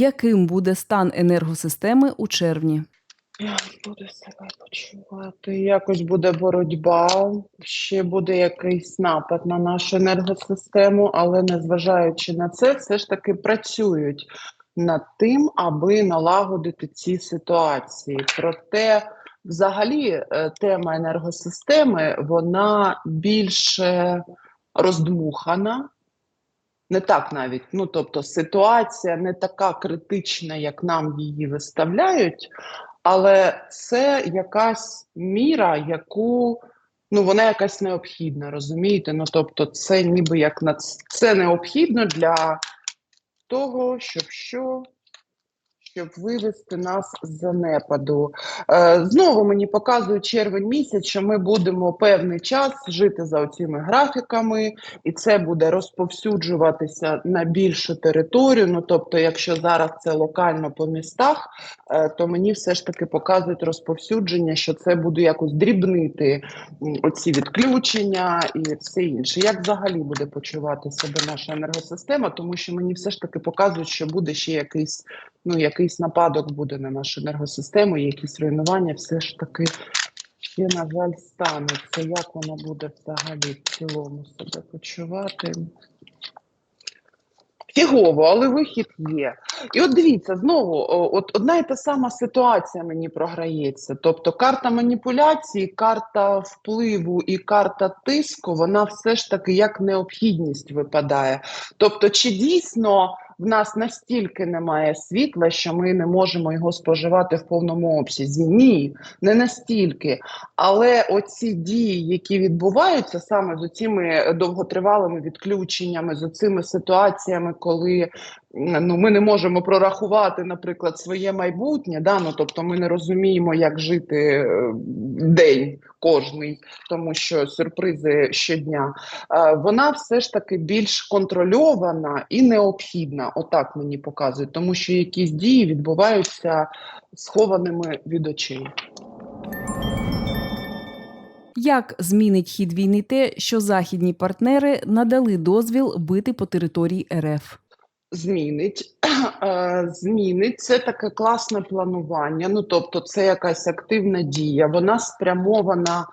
Яким буде стан енергосистеми у червні? Буде себе почувати? Якось буде боротьба, ще буде якийсь напад на нашу енергосистему, але незважаючи на це, все ж таки працюють над тим, аби налагодити ці ситуації. Проте, взагалі, е, тема енергосистеми вона більше роздмухана. Не так навіть, ну тобто ситуація не така критична, як нам її виставляють, але це якась міра, яку ну вона якась необхідна, розумієте? Ну тобто, це ніби як на це необхідно для того, щоб що. Щоб вивести нас з занепаду. Е, знову мені показує червень місяць, що ми будемо певний час жити за оціми графіками, і це буде розповсюджуватися на більшу територію. Ну тобто, якщо зараз це локально по містах, е, то мені все ж таки показують розповсюдження, що це буде якось дрібнити оці відключення і все інше. Як взагалі буде почувати себе наша енергосистема? Тому що мені все ж таки показують, що буде ще якийсь ну, якийсь нападок буде на нашу енергосистему, якісь руйнування, все ж таки ще, на жаль, станеться. Як вона буде взагалі в цілому себе почувати? Фігово, але вихід є. І от дивіться, знову, от одна і та сама ситуація мені програється. Тобто карта маніпуляції, карта впливу і карта тиску, вона все ж таки як необхідність випадає. Тобто, чи дійсно в нас настільки немає світла, що ми не можемо його споживати в повному обсязі? Ні, не настільки. Але оці дії, які відбуваються саме з цими довготривалими відключеннями, з цими ситуаціями, коли ну, ми не можемо прорахувати, наприклад, своє майбутнє, да? ну, тобто ми не розуміємо, як жити е, день кожний, тому що сюрпризи щодня, е, вона все ж таки більш контрольована і необхідна, отак мені показують, тому що якісь дії відбуваються схованими від очей. Як змінить хід війни те, що західні партнери надали дозвіл бити по території РФ? Змінить, Е, змінить це таке класне планування. Ну тобто, це якась активна дія. Вона спрямована.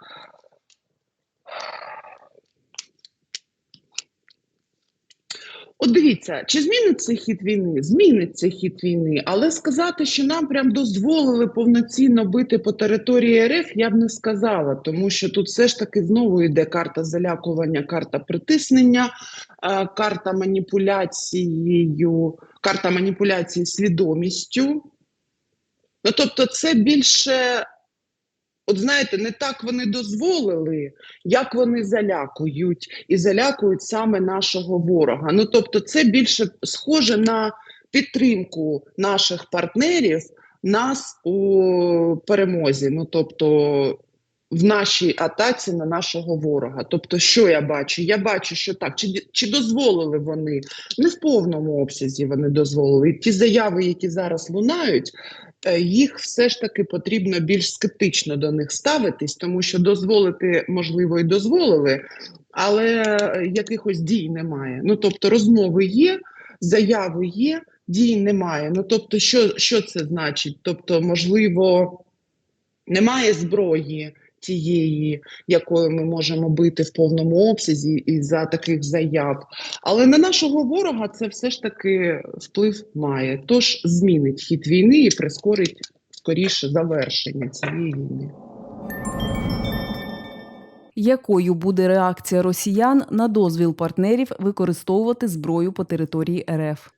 От дивіться, чи зміниться хід війни? Зміниться хід війни, але сказати, що нам прям дозволили повноцінно бити по території РФ, я б не сказала, тому що тут все ж таки знову йде карта залякування, карта притиснення, е, карта маніпуляцією, карта маніпуляції свідомістю. Ну, тобто, це більше, от знаєте, не так вони дозволили, як вони залякують, і залякують саме нашого ворога. Ну, тобто, це більше схоже на підтримку наших партнерів нас у перемозі. Ну, тобто, в нашій атаці на нашого ворога. Тобто, що я бачу? Я бачу, що так, чи, чи дозволили вони не в повному обсязі вони дозволили. Ті заяви, які зараз лунають, е, їх все ж таки потрібно більш скептично до них ставитись, тому що дозволити, можливо, і дозволили, але е, якихось дій немає. Ну тобто, розмови є, заяви є, дій немає. Ну тобто, що, що це значить? Тобто, можливо, немає зброї. Тієї, якою ми можемо бити в повному обсязі і за таких заяв, але на нашого ворога це все ж таки вплив має. Тож змінить хід війни і прискорить скоріше завершення цієї війни. Якою буде реакція росіян на дозвіл партнерів використовувати зброю по території РФ?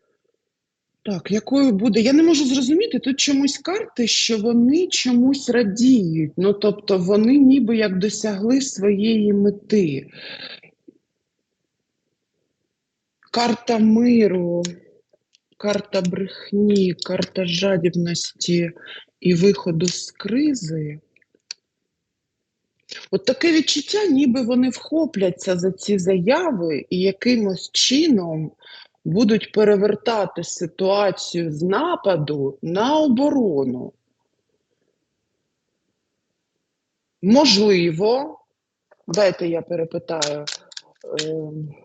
Так, якою буде? Я не можу зрозуміти тут чомусь карти, що вони чомусь радіють. Ну тобто вони ніби як досягли своєї мети. Карта миру, карта брехні, карта жадібності і виходу з кризи. От таке відчуття, ніби вони вхопляться за ці заяви і якимось чином будуть перевертати ситуацію з нападу на оборону. Можливо, дайте я перепитаю. ем,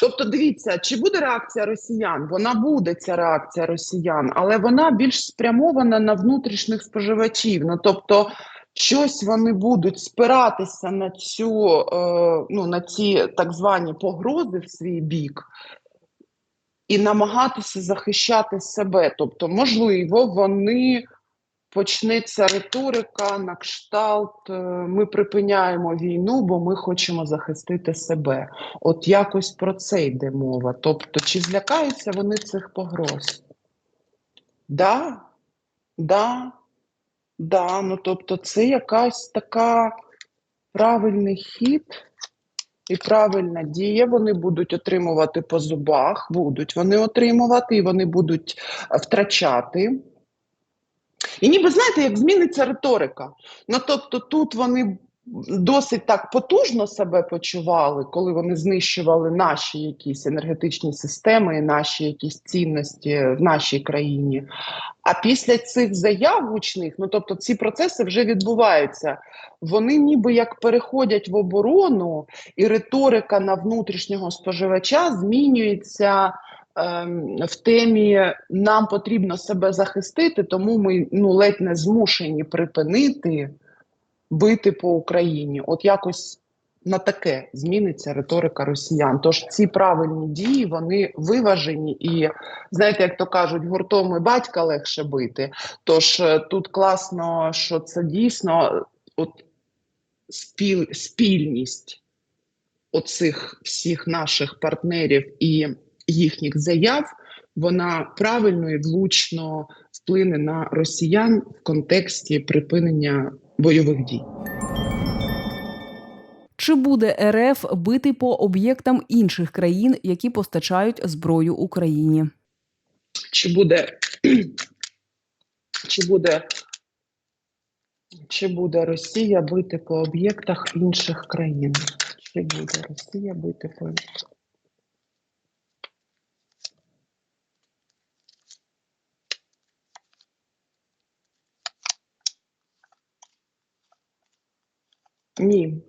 Тобто, дивіться, чи буде реакція росіян? Вона буде ця реакція росіян, але вона більш спрямована на внутрішніх споживачів. Ну тобто, щось вони будуть спиратися на цю е, ну на ці так звані погрози в свій бік. І намагатися захищати себе. Тобто, можливо, вони почнеться риторика на кшталт: е, ми припиняємо війну, бо ми хочемо захистити себе. От якось про це йде мова. Тобто, чи злякаються вони цих погроз? Да, да, да. Ну тобто, це якась така правильний хід і правильна дія. Вони будуть отримувати по зубах, будуть вони отримувати, і вони будуть е, втрачати. І ніби знаєте, як зміниться риторика. Ну тобто, тут вони досить так потужно себе почували, коли вони знищували наші якісь енергетичні системи, наші якісь цінності в нашій країні. А після цих заяв гучних, ну тобто, ці процеси вже відбуваються. Вони ніби як переходять в оборону, і риторика на внутрішнього споживача змінюється ем, в темі нам потрібно себе захистити, тому ми ну ледь не змушені припинити бити по Україні. От якось на таке зміниться риторика росіян. Тож ці правильні дії вони виважені, і знаєте, як то кажуть, гуртом і батька легше бити. Тож е, тут класно, що це дійсно от спіль, спільність оцих всіх наших партнерів і їхніх заяв, вона правильно і влучно вплине на росіян в контексті припинення бойових дій. Чи буде РФ бити по об'єктам інших країн, які постачають зброю Україні? Чи буде, чи буде, чи буде Росія бити по об'єктах інших країн? Чи буде Росія бити по Ні.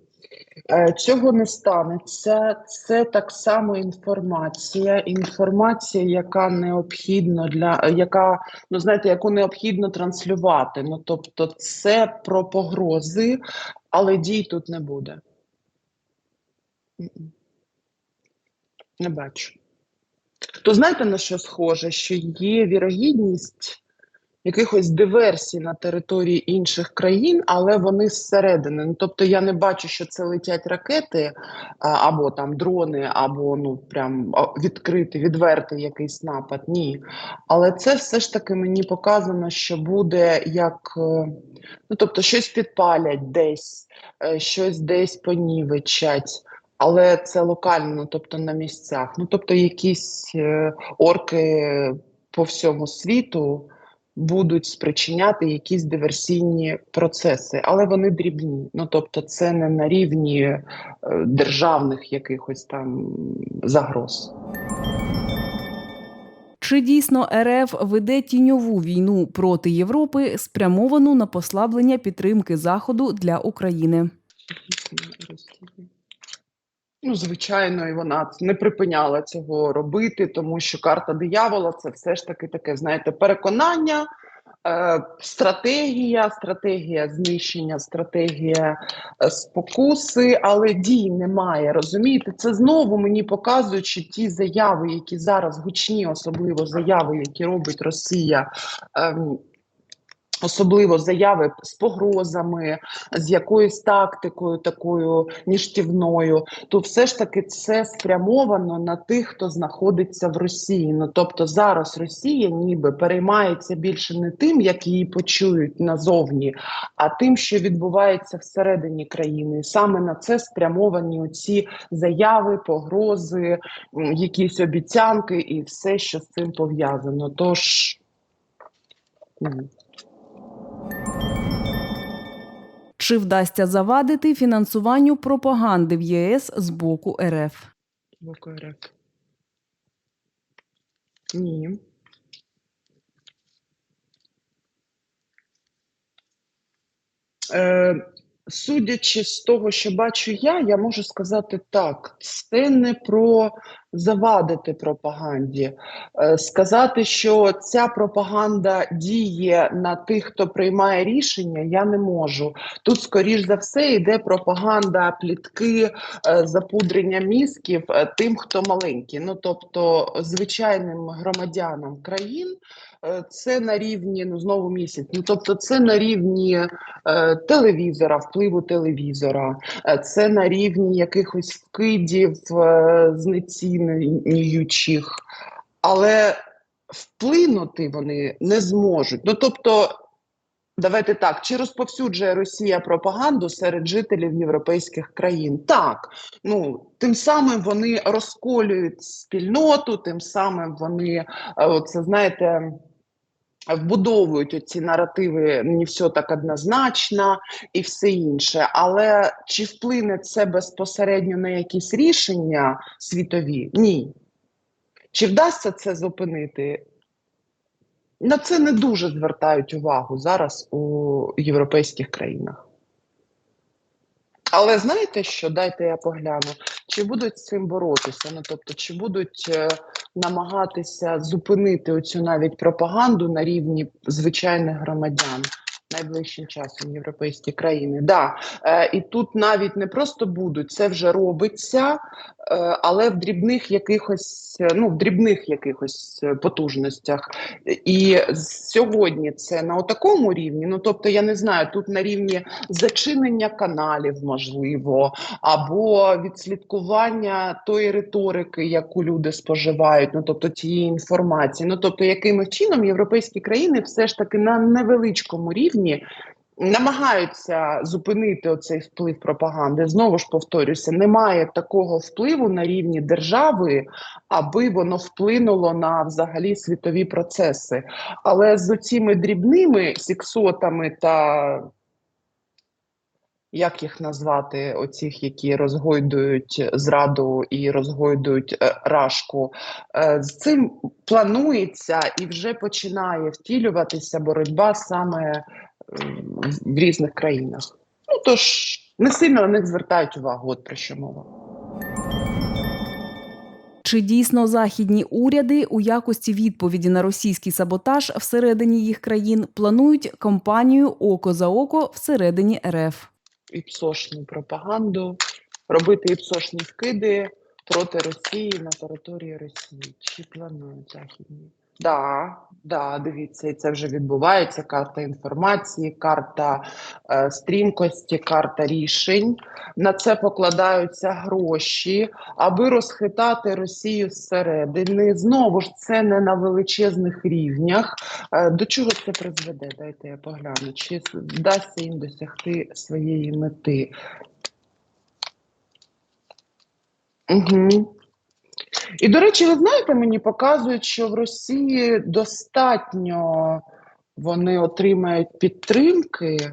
Е, Цього не станеться. Це так само інформація. Інформація, яка необхідна для яка, ну знаєте, яку необхідно транслювати. Ну тобто, це про погрози, але дій тут не буде. Не бачу. То знаєте на що схоже? Що є вірогідність якихось диверсій на території інших країн, але вони зсередини. Ну, тобто я не бачу, що це летять ракети або там дрони, або ну прям відкритий, відвертий якийсь напад. Ні. Але це все ж таки мені показано, що буде як е, ну тобто щось підпалять десь, е, щось десь понівечать. Але це локально, тобто на місцях. Ну тобто, якісь е, орки по всьому світу будуть спричиняти якісь диверсійні процеси, але вони дрібні. Ну тобто, це не на рівні е, державних якихось там загроз. Чи дійсно РФ веде тіньову війну проти Європи, спрямовану на послаблення підтримки Заходу для України? Ну, звичайно, і вона не припиняла цього робити, тому що карта диявола це все ж таки таке, знаєте, переконання, е, стратегія, стратегія знищення, стратегія е, спокуси, але дій немає. Розумієте, це знову мені показують, що ті заяви, які зараз гучні, особливо заяви, які робить Росія. ем, Особливо заяви з погрозами, з якоюсь тактикою такою ніштівною, то все ж таки це спрямовано на тих, хто знаходиться в Росії. Ну тобто зараз Росія ніби переймається більше не тим, як її почують назовні, а тим, що відбувається всередині країни. Саме на це спрямовані оці заяви, погрози, якісь обіцянки і все, що з цим пов'язано. Тож. Чи вдасться завадити фінансуванню пропаганди в ЄС з боку РФ? Боку РФ. Ні. Е, судячи з того, що бачу я, я можу сказати так: це не про завадити пропаганді, Е, сказати, що ця пропаганда діє на тих, хто приймає рішення, я не можу. Тут, скоріш за все, йде пропаганда, плітки, е, запудрення мізків е, тим, хто маленький. Ну тобто, звичайним громадянам країн. Це на рівні ну знову місяць. Ну тобто, це на рівні телевізора, впливу телевізора, це на рівні якихось вкидів е, знецінюючих, але вплинути вони не зможуть. Ну тобто, давайте так, чи розповсюджує Росія пропаганду серед жителів європейських країн? Так, ну тим самим вони розколюють спільноту, тим самим вони це знаєте. Вбудовують оці наративи не все так однозначно і все інше. Але чи вплине це безпосередньо на якісь рішення світові? Ні. Чи вдасться це зупинити? На це не дуже звертають увагу зараз у європейських країнах. Але знаєте що? Дайте я погляну. Чи будуть з цим боротися? Ну тобто, чи будуть е, намагатися зупинити оцю навіть пропаганду на рівні звичайних громадян найближчим часом європейські країни? Да. Е, і тут навіть не просто будуть, це вже робиться, але в дрібних якихось, е, ну в дрібних якихось е, потужностях. І сьогодні це на такому рівні. Ну тобто, я не знаю, тут на рівні зачинення каналів, можливо, або відслідкування тої риторики, яку люди споживають, ну тобто цієї інформації. Ну тобто, якимось чином європейські країни все ж таки на невеличкому рівні. Намагаються зупинити оцей вплив пропаганди. Знову ж повторюся, немає такого впливу на рівні держави, аби воно вплинуло на взагалі світові процеси. Але з оціми дрібними сіксотами та як їх назвати, оцих, які розгойдують зраду і розгойдують е, рашку, е, з цим планується і вже починає втілюватися боротьба саме в різних країнах. Ну тож не сильно на них звертають увагу, от про що мова. Чи дійсно західні уряди у якості відповіді на російський саботаж всередині їх країн планують кампанію Око за око всередині РФ? іпсошну пропаганду, робити іпсошні вкиди проти Росії на території Росії. Чи планують західні? Да, да, дивіться, і це вже відбувається. Карта інформації, карта е, стрімкості, карта рішень. На це покладаються гроші, аби розхитати Росію зсередини. Знову ж це не на величезних рівнях. Е, До чого це призведе? Дайте я погляну. Чи вдасться їм досягти своєї мети? Угу. І, до речі, ви знаєте, мені показують, що в Росії достатньо вони отримають підтримки.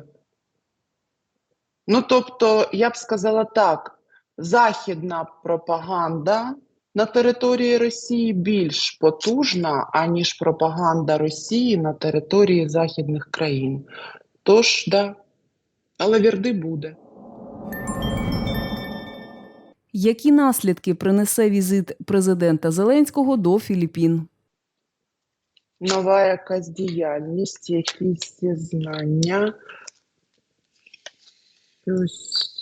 Ну, тобто, я б сказала так: західна пропаганда на території Росії більш потужна, аніж пропаганда Росії на території західних країн. Тож, да, але вірди буде. Які наслідки принесе візит президента Зеленського до Філіппін? Нова якась діяльність, якісь знання. Щось.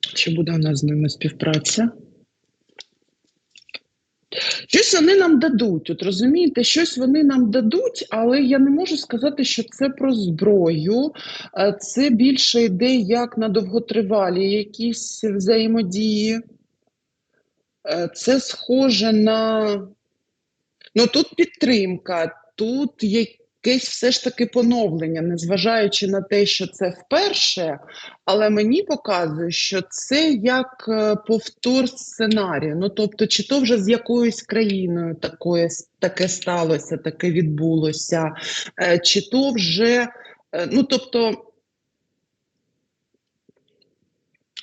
Чи буде у нас з ними співпраця? Щось вони нам дадуть. От розумієте, щось вони нам дадуть, але я не можу сказати, що це про зброю. Е, Це більше йде як на довготривалі якісь взаємодії. Е, Це схоже на. Ну тут підтримка, тут якесь все ж таки поновлення, незважаючи на те, що це вперше, але мені показує, що це як е, повтор сценарію. Ну тобто, чи то вже з якоюсь країною такое, таке сталося, таке відбулося, е, чи то вже, е, ну тобто.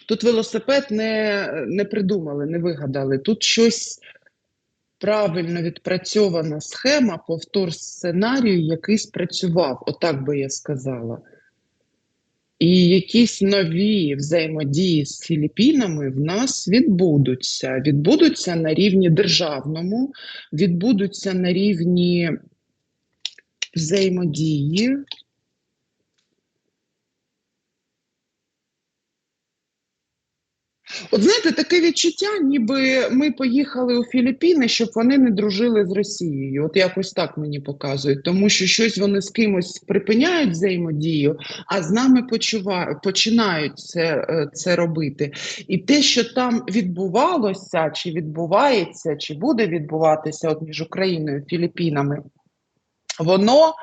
Тут велосипед не, не придумали, не вигадали. Тут щось правильно відпрацьована схема, повтор сценарію, який спрацював. Отак би я сказала. І якісь нові взаємодії з Філіппінами в нас відбудуться. Відбудуться на рівні державному, відбудуться на рівні взаємодії. От знаєте, таке відчуття, ніби ми поїхали у Філіппіни, щоб вони не дружили з Росією. От якось так мені показують, тому що щось вони з кимось припиняють взаємодію, а з нами почува... починають це, е, це робити. І те, що там відбувалося, чи відбувається, чи буде відбуватися от між Україною і Філіппінами, воно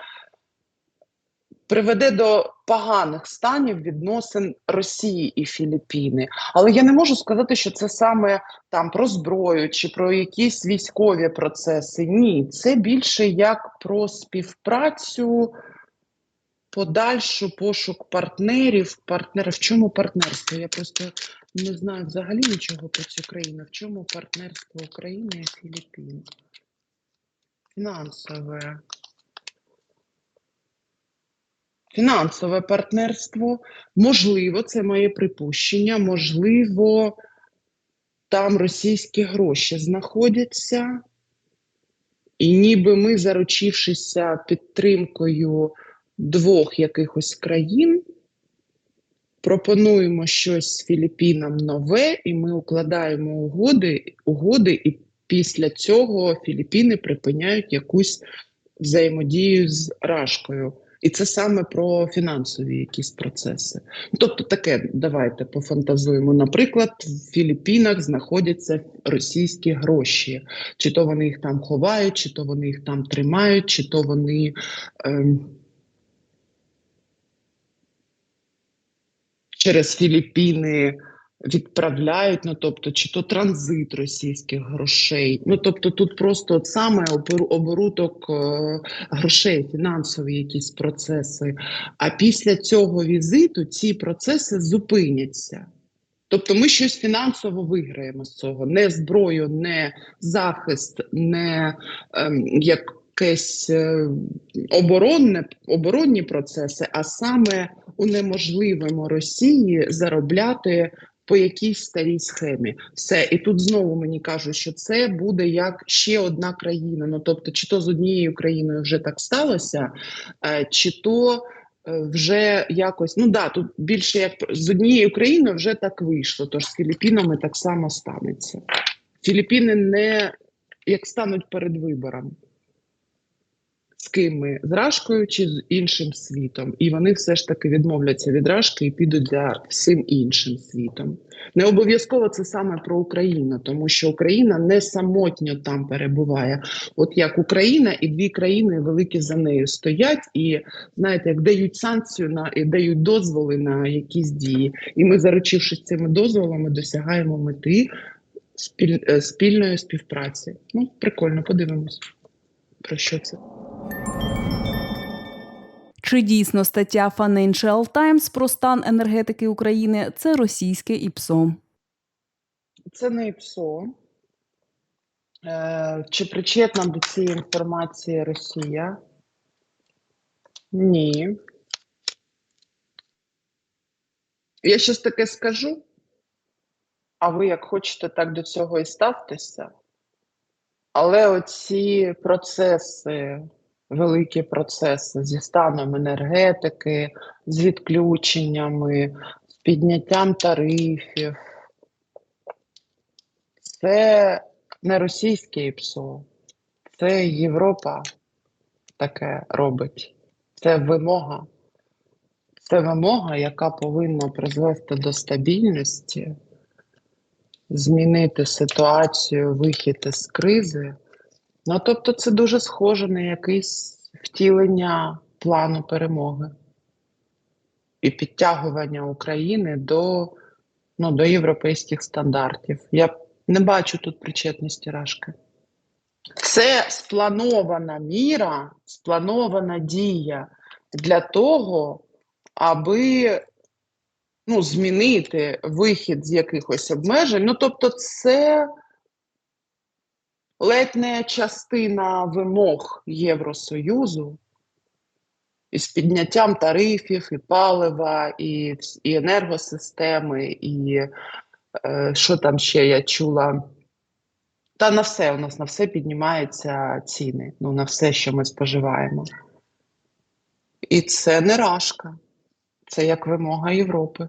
приведе до поганих станів відносин Росії і Філіппіни. Але я не можу сказати, що це саме там про зброю чи про якісь військові процеси. Ні, це більше як про співпрацю, подальшу пошук партнерів. Партнера в чому партнерство? Я просто не знаю взагалі нічого про цю країну. В чому партнерство України і Філіппін? Фінансове. Фінансове партнерство, можливо, це моє припущення, можливо, там російські гроші знаходяться, і ніби ми, заручившися підтримкою двох якихось країн, пропонуємо щось Філіппінам нове, і ми укладаємо угоди, угоди, і після цього Філіппіни припиняють якусь взаємодію з Рашкою. І це саме про фінансові якісь процеси. Тобто, таке давайте пофантазуємо. Наприклад, в Філіппінах знаходяться російські гроші, чи то вони їх там ховають, чи то вони їх там тримають, чи то вони. Ем, через Філіппіни відправляють, ну тобто, чи то транзит російських грошей. Ну тобто, тут просто от саме обору- оборудок е, грошей, фінансові якісь процеси. А після цього візиту ці процеси зупиняться. Тобто ми щось фінансово виграємо з цього. Не зброю, не захист, не ем, якесь е, оборонне, оборонні процеси, а саме унеможливимо Росії заробляти по якійсь старій схемі. Все, і тут знову мені кажуть, що це буде як ще одна країна. Ну тобто, чи то з однією країною вже так сталося, е, чи то е, вже якось ну да, тут більше як з однією країною вже так вийшло. Тож з Філіппінами так само станеться. Філіппіни не як стануть перед вибором. З ким ми з Рашкою чи з іншим світом, і вони все ж таки відмовляться від Рашки і підуть за всім іншим світом. Не обов'язково це саме про Україну, тому що Україна не самотньо там перебуває. От як Україна і дві країни великі за нею стоять, і знаєте, як дають санкцію на і дають дозволи на якісь дії. І ми, заручившись цими дозволами, досягаємо мети спіль, е, спільної співпраці. Ну, прикольно, подивимось, про що це. Чи дійсно стаття Financial Times про стан енергетики України це російське ІПСО? Це не ІПСО. Е, чи причетна до цієї інформації Росія? Ні. Я щось таке скажу, а ви як хочете, так до цього і ставтеся. Але оці процеси, великі процеси зі станом енергетики, з відключеннями, з підняттям тарифів, це не російське ІПСО, це Європа таке робить. Це вимога. Це вимога, яка повинна призвести до стабільності, змінити ситуацію, вихід із кризи. Ну, тобто, це дуже схоже на якесь втілення плану перемоги і підтягування України до, ну, до європейських стандартів. Я не бачу тут причетності Рашки. Це спланована міра, спланована дія для того, аби ну, змінити вихід з якихось обмежень. Ну, тобто, це ледь не частина вимог Євросоюзу І з підняттям тарифів, і палива, і, і енергосистеми, і е, що там ще я чула. Та на все у нас на все піднімаються ціни. Ну, на все, що ми споживаємо. І це не рашка, це як вимога Європи.